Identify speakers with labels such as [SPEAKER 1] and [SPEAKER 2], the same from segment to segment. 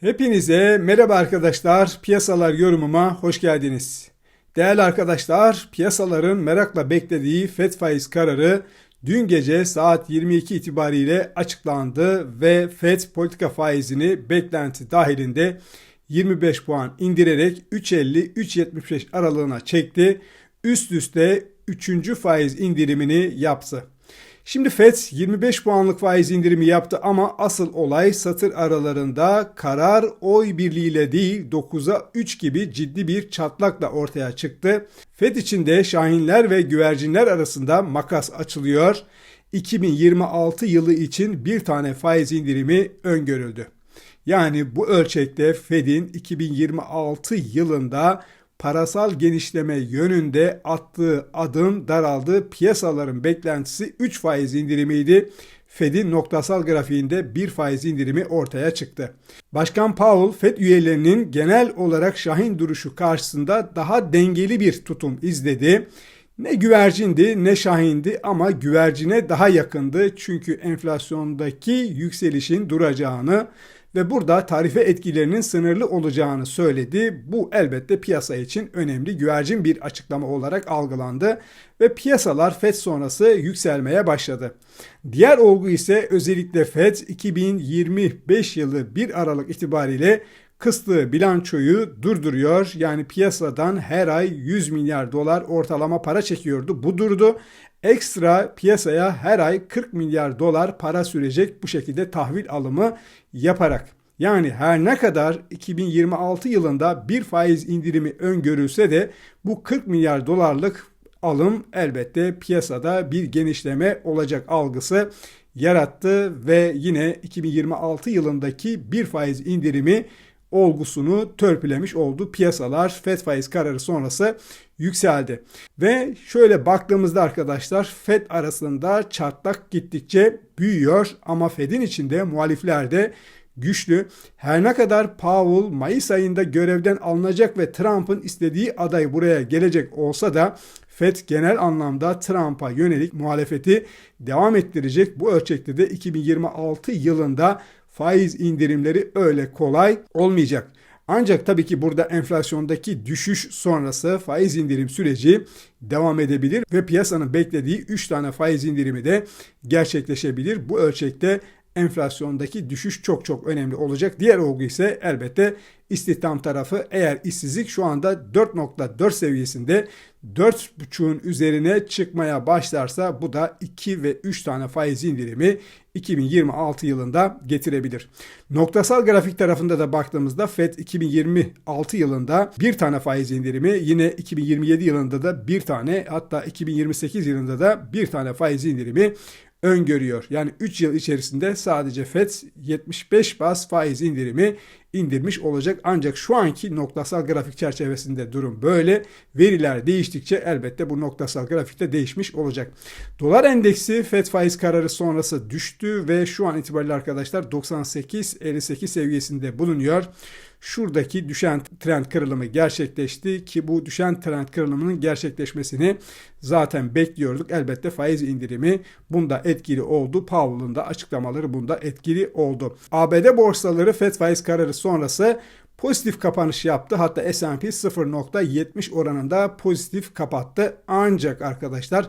[SPEAKER 1] Hepinize merhaba arkadaşlar. Piyasalar yorumuma hoş geldiniz. Değerli arkadaşlar, piyasaların merakla beklediği FED faiz kararı dün gece saat 22 itibariyle açıklandı ve FED politika faizini beklenti dahilinde 25 puan indirerek 3.50-3.75 aralığına çekti. Üst üste 3. faiz indirimini yaptı. Şimdi FED 25 puanlık faiz indirimi yaptı ama asıl olay satır aralarında karar oy birliğiyle değil 9'a 3 gibi ciddi bir çatlakla ortaya çıktı. FED içinde şahinler ve güvercinler arasında makas açılıyor. 2026 yılı için bir tane faiz indirimi öngörüldü. Yani bu ölçekte Fed'in 2026 yılında parasal genişleme yönünde attığı adım daraldı. Piyasaların beklentisi 3 faiz indirimiydi. Fed'in noktasal grafiğinde bir faiz indirimi ortaya çıktı. Başkan Powell, Fed üyelerinin genel olarak şahin duruşu karşısında daha dengeli bir tutum izledi. Ne güvercindi ne şahindi ama güvercine daha yakındı. Çünkü enflasyondaki yükselişin duracağını ve burada tarife etkilerinin sınırlı olacağını söyledi. Bu elbette piyasa için önemli güvercin bir açıklama olarak algılandı ve piyasalar FED sonrası yükselmeye başladı. Diğer olgu ise özellikle FED 2025 yılı 1 Aralık itibariyle kıstığı bilançoyu durduruyor. Yani piyasadan her ay 100 milyar dolar ortalama para çekiyordu. Bu durdu. Ekstra piyasaya her ay 40 milyar dolar para sürecek bu şekilde tahvil alımı yaparak. Yani her ne kadar 2026 yılında bir faiz indirimi öngörülse de bu 40 milyar dolarlık alım elbette piyasada bir genişleme olacak algısı yarattı ve yine 2026 yılındaki bir faiz indirimi olgusunu törpülemiş oldu. Piyasalar FED faiz kararı sonrası yükseldi. Ve şöyle baktığımızda arkadaşlar FED arasında çatlak gittikçe büyüyor ama FED'in içinde muhalifler de güçlü. Her ne kadar Powell Mayıs ayında görevden alınacak ve Trump'ın istediği aday buraya gelecek olsa da FED genel anlamda Trump'a yönelik muhalefeti devam ettirecek. Bu ölçekte de 2026 yılında faiz indirimleri öyle kolay olmayacak. Ancak tabii ki burada enflasyondaki düşüş sonrası faiz indirim süreci devam edebilir ve piyasanın beklediği 3 tane faiz indirimi de gerçekleşebilir. Bu ölçekte enflasyondaki düşüş çok çok önemli olacak. Diğer olgu ise elbette istihdam tarafı. Eğer işsizlik şu anda 4.4 seviyesinde 4.5'un üzerine çıkmaya başlarsa bu da 2 ve 3 tane faiz indirimi 2026 yılında getirebilir. Noktasal grafik tarafında da baktığımızda FED 2026 yılında bir tane faiz indirimi yine 2027 yılında da bir tane hatta 2028 yılında da bir tane faiz indirimi öngörüyor. Yani 3 yıl içerisinde sadece FED 75 bas faiz indirimi indirmiş olacak. Ancak şu anki noktasal grafik çerçevesinde durum böyle. Veriler değiştikçe elbette bu noktasal grafikte değişmiş olacak. Dolar endeksi FED faiz kararı sonrası düştü ve şu an itibariyle arkadaşlar 98-58 seviyesinde bulunuyor şuradaki düşen trend kırılımı gerçekleşti ki bu düşen trend kırılımının gerçekleşmesini zaten bekliyorduk. Elbette faiz indirimi bunda etkili oldu. Powell'ın da açıklamaları bunda etkili oldu. ABD borsaları FED faiz kararı sonrası pozitif kapanış yaptı. Hatta S&P 0.70 oranında pozitif kapattı. Ancak arkadaşlar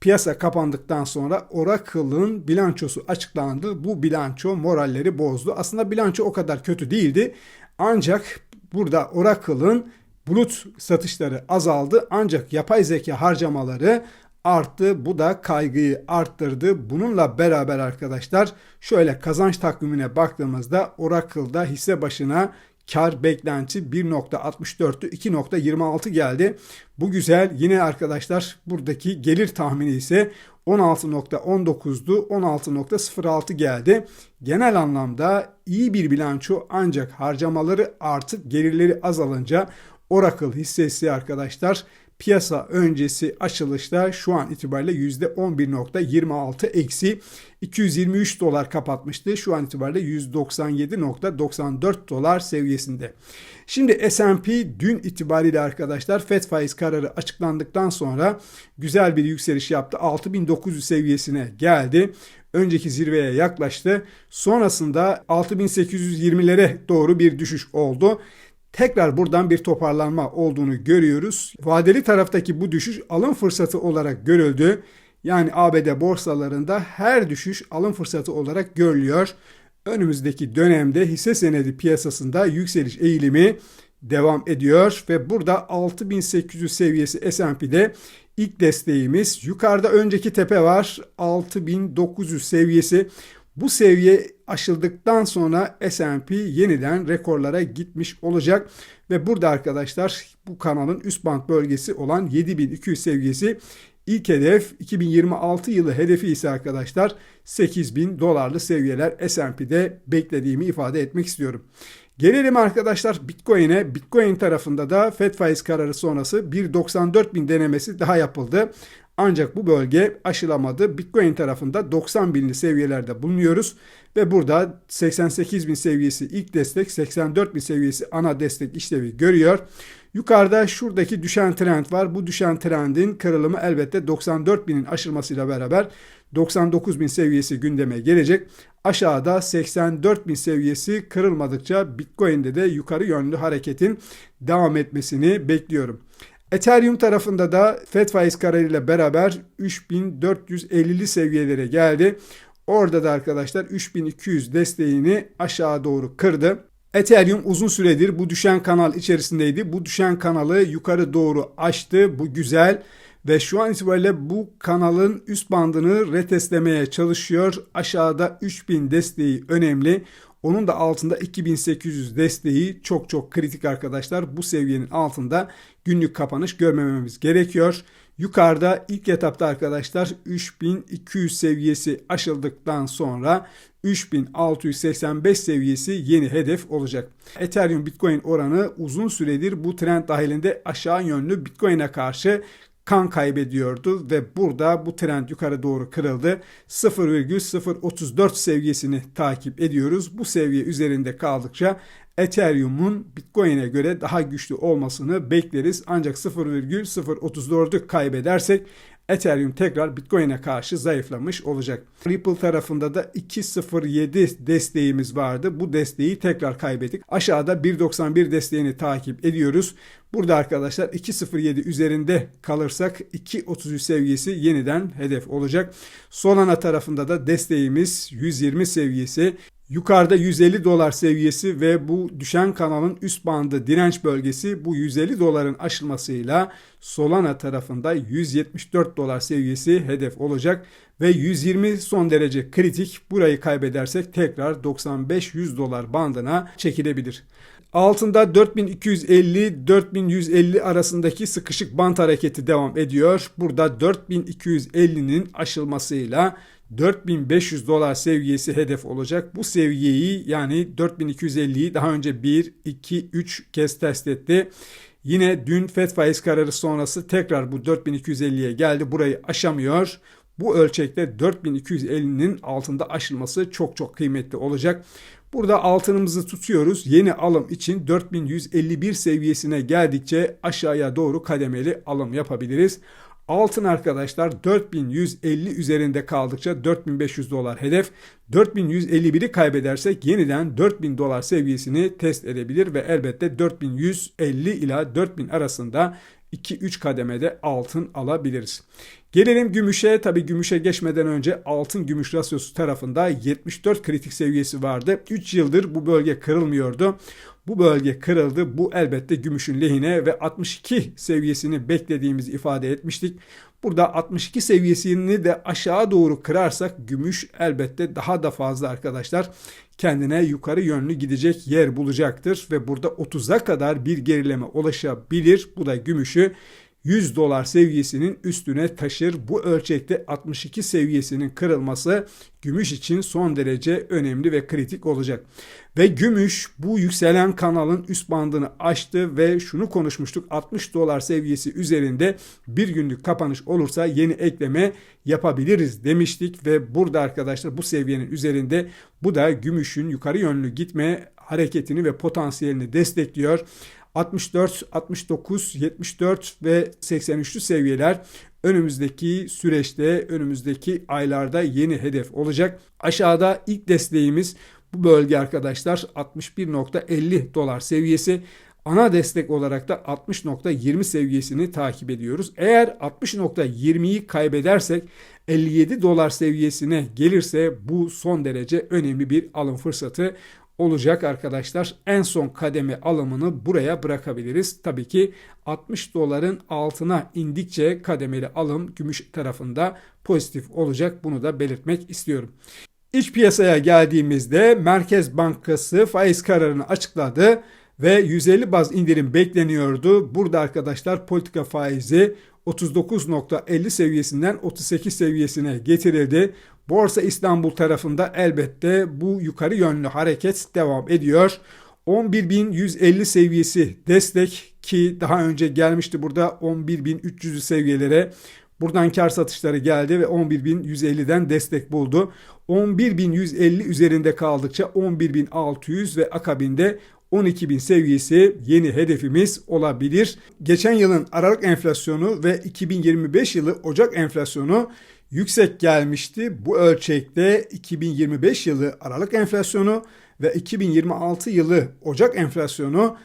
[SPEAKER 1] piyasa kapandıktan sonra Oracle'ın bilançosu açıklandı. Bu bilanço moralleri bozdu. Aslında bilanço o kadar kötü değildi. Ancak burada Oracle'ın bulut satışları azaldı ancak yapay zeka harcamaları arttı. Bu da kaygıyı arttırdı. Bununla beraber arkadaşlar şöyle kazanç takvimine baktığımızda Oracle'da hisse başına kar beklenti 1.64'tü 2.26 geldi. Bu güzel. Yine arkadaşlar buradaki gelir tahmini ise 16.19'du 16.06 geldi. Genel anlamda iyi bir bilanço ancak harcamaları artıp gelirleri azalınca Oracle hissesi arkadaşlar piyasa öncesi açılışta şu an itibariyle %11.26 eksi 223 dolar kapatmıştı. Şu an itibariyle 197.94 dolar seviyesinde. Şimdi S&P dün itibariyle arkadaşlar FED faiz kararı açıklandıktan sonra güzel bir yükseliş yaptı. 6900 seviyesine geldi. önceki zirveye yaklaştı. Sonrasında 6820'lere doğru bir düşüş oldu. Tekrar buradan bir toparlanma olduğunu görüyoruz. Vadeli taraftaki bu düşüş alım fırsatı olarak görüldü. Yani ABD borsalarında her düşüş alım fırsatı olarak görülüyor. Önümüzdeki dönemde hisse senedi piyasasında yükseliş eğilimi devam ediyor ve burada 6800 seviyesi S&P'de ilk desteğimiz. Yukarıda önceki tepe var 6900 seviyesi. Bu seviye aşıldıktan sonra S&P yeniden rekorlara gitmiş olacak ve burada arkadaşlar bu kanalın üst band bölgesi olan 7200 seviyesi İlk hedef 2026 yılı hedefi ise arkadaşlar 8000 dolarlı seviyeler S&P'de beklediğimi ifade etmek istiyorum. Gelelim arkadaşlar Bitcoin'e. Bitcoin tarafında da FED faiz kararı sonrası 1.94 bin denemesi daha yapıldı. Ancak bu bölge aşılamadı. Bitcoin tarafında 90 binli seviyelerde bulunuyoruz. Ve burada 88 bin seviyesi ilk destek, 84 bin seviyesi ana destek işlevi görüyor. Yukarıda şuradaki düşen trend var. Bu düşen trendin kırılımı elbette 94 binin aşılmasıyla beraber 99 bin seviyesi gündeme gelecek. Aşağıda 84 bin seviyesi kırılmadıkça Bitcoin'de de yukarı yönlü hareketin devam etmesini bekliyorum. Ethereum tarafında da FED faiz kararıyla beraber 3450'li seviyelere geldi. Orada da arkadaşlar 3200 desteğini aşağı doğru kırdı. Ethereum uzun süredir bu düşen kanal içerisindeydi. Bu düşen kanalı yukarı doğru açtı. Bu güzel ve şu an itibariyle bu kanalın üst bandını retestlemeye çalışıyor. Aşağıda 3000 desteği önemli. Onun da altında 2800 desteği çok çok kritik arkadaşlar. Bu seviyenin altında günlük kapanış görmememiz gerekiyor. Yukarıda ilk etapta arkadaşlar 3200 seviyesi aşıldıktan sonra 3685 seviyesi yeni hedef olacak. Ethereum Bitcoin oranı uzun süredir bu trend dahilinde aşağı yönlü Bitcoin'e karşı kan kaybediyordu ve burada bu trend yukarı doğru kırıldı. 0,034 seviyesini takip ediyoruz. Bu seviye üzerinde kaldıkça Ethereum'un Bitcoin'e göre daha güçlü olmasını bekleriz. Ancak 0,034'ü kaybedersek Ethereum tekrar Bitcoin'e karşı zayıflamış olacak. Ripple tarafında da 2.07 desteğimiz vardı. Bu desteği tekrar kaybettik. Aşağıda 1.91 desteğini takip ediyoruz. Burada arkadaşlar 2.07 üzerinde kalırsak 2.33 seviyesi yeniden hedef olacak. Solana tarafında da desteğimiz 120 seviyesi. Yukarıda 150 dolar seviyesi ve bu düşen kanalın üst bandı direnç bölgesi bu 150 doların aşılmasıyla Solana tarafında 174 dolar seviyesi hedef olacak ve 120 son derece kritik. Burayı kaybedersek tekrar 95-100 dolar bandına çekilebilir. Altında 4250-4150 arasındaki sıkışık bant hareketi devam ediyor. Burada 4250'nin aşılmasıyla 4500 dolar seviyesi hedef olacak. Bu seviyeyi yani 4250'yi daha önce 1, 2, 3 kez test etti. Yine dün FED faiz kararı sonrası tekrar bu 4250'ye geldi. Burayı aşamıyor. Bu ölçekte 4250'nin altında aşılması çok çok kıymetli olacak. Burada altınımızı tutuyoruz. Yeni alım için 4151 seviyesine geldikçe aşağıya doğru kademeli alım yapabiliriz. Altın arkadaşlar 4150 üzerinde kaldıkça 4500 dolar hedef. 4151'i kaybedersek yeniden 4000 dolar seviyesini test edebilir ve elbette 4150 ila 4000 arasında 2-3 kademede altın alabiliriz. Gelelim gümüşe. Tabi gümüşe geçmeden önce altın gümüş rasyosu tarafında 74 kritik seviyesi vardı. 3 yıldır bu bölge kırılmıyordu. Bu bölge kırıldı. Bu elbette gümüşün lehine ve 62 seviyesini beklediğimizi ifade etmiştik. Burada 62 seviyesini de aşağı doğru kırarsak gümüş elbette daha da fazla arkadaşlar kendine yukarı yönlü gidecek yer bulacaktır ve burada 30'a kadar bir gerileme ulaşabilir. Bu da gümüşü 100 dolar seviyesinin üstüne taşır. Bu ölçekte 62 seviyesinin kırılması gümüş için son derece önemli ve kritik olacak. Ve gümüş bu yükselen kanalın üst bandını aştı ve şunu konuşmuştuk 60 dolar seviyesi üzerinde bir günlük kapanış olursa yeni ekleme yapabiliriz demiştik ve burada arkadaşlar bu seviyenin üzerinde bu da gümüşün yukarı yönlü gitme hareketini ve potansiyelini destekliyor. 64, 69, 74 ve 83'lü seviyeler önümüzdeki süreçte, önümüzdeki aylarda yeni hedef olacak. Aşağıda ilk desteğimiz bu bölge arkadaşlar 61.50 dolar seviyesi. Ana destek olarak da 60.20 seviyesini takip ediyoruz. Eğer 60.20'yi kaybedersek 57 dolar seviyesine gelirse bu son derece önemli bir alım fırsatı olacak arkadaşlar. En son kademe alımını buraya bırakabiliriz. Tabii ki 60 doların altına indikçe kademeli alım gümüş tarafında pozitif olacak. Bunu da belirtmek istiyorum. İç piyasaya geldiğimizde Merkez Bankası faiz kararını açıkladı ve 150 baz indirim bekleniyordu. Burada arkadaşlar politika faizi 39.50 seviyesinden 38 seviyesine getirildi. Borsa İstanbul tarafında elbette bu yukarı yönlü hareket devam ediyor. 11.150 seviyesi destek ki daha önce gelmişti burada 11.300 seviyelere. Buradan kar satışları geldi ve 11.150'den destek buldu. 11.150 üzerinde kaldıkça 11.600 ve akabinde 12.000 seviyesi yeni hedefimiz olabilir. Geçen yılın Aralık enflasyonu ve 2025 yılı Ocak enflasyonu yüksek gelmişti. Bu ölçekte 2025 yılı Aralık enflasyonu ve 2026 yılı Ocak enflasyonu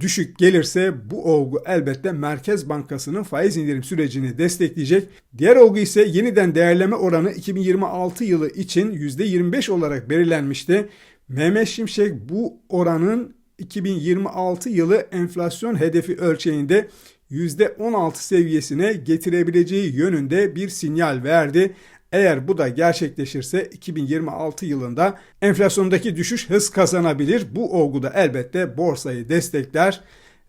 [SPEAKER 1] düşük gelirse bu olgu elbette Merkez Bankası'nın faiz indirim sürecini destekleyecek. Diğer olgu ise yeniden değerleme oranı 2026 yılı için %25 olarak belirlenmişti. Mehmet Şimşek bu oranın 2026 yılı enflasyon hedefi ölçeğinde %16 seviyesine getirebileceği yönünde bir sinyal verdi. Eğer bu da gerçekleşirse 2026 yılında enflasyondaki düşüş hız kazanabilir. Bu olgu da elbette borsayı destekler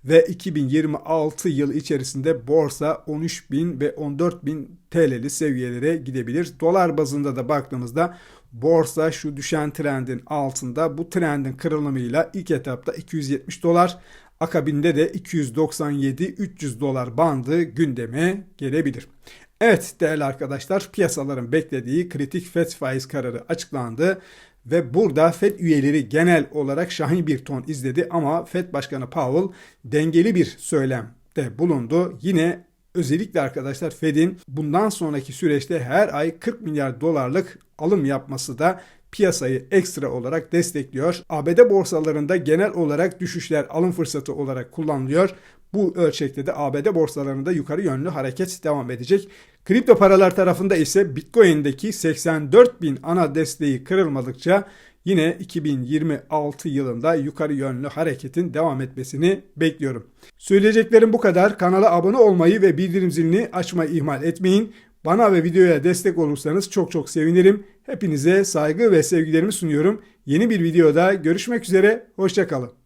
[SPEAKER 1] ve 2026 yıl içerisinde borsa 13.000 ve 14.000 TL'li seviyelere gidebilir. Dolar bazında da baktığımızda borsa şu düşen trendin altında bu trendin kırılımıyla ilk etapta 270 dolar akabinde de 297-300 dolar bandı gündeme gelebilir. Evet değerli arkadaşlar piyasaların beklediği kritik FED faiz kararı açıklandı ve burada FED üyeleri genel olarak şahin bir ton izledi ama FED Başkanı Powell dengeli bir söylemde bulundu. Yine özellikle arkadaşlar Fed'in bundan sonraki süreçte her ay 40 milyar dolarlık alım yapması da piyasayı ekstra olarak destekliyor. ABD borsalarında genel olarak düşüşler alım fırsatı olarak kullanılıyor. Bu ölçekte de ABD borsalarında yukarı yönlü hareket devam edecek. Kripto paralar tarafında ise Bitcoin'deki 84 bin ana desteği kırılmadıkça yine 2026 yılında yukarı yönlü hareketin devam etmesini bekliyorum. Söyleyeceklerim bu kadar. Kanala abone olmayı ve bildirim zilini açmayı ihmal etmeyin. Bana ve videoya destek olursanız çok çok sevinirim. Hepinize saygı ve sevgilerimi sunuyorum. Yeni bir videoda görüşmek üzere. Hoşçakalın.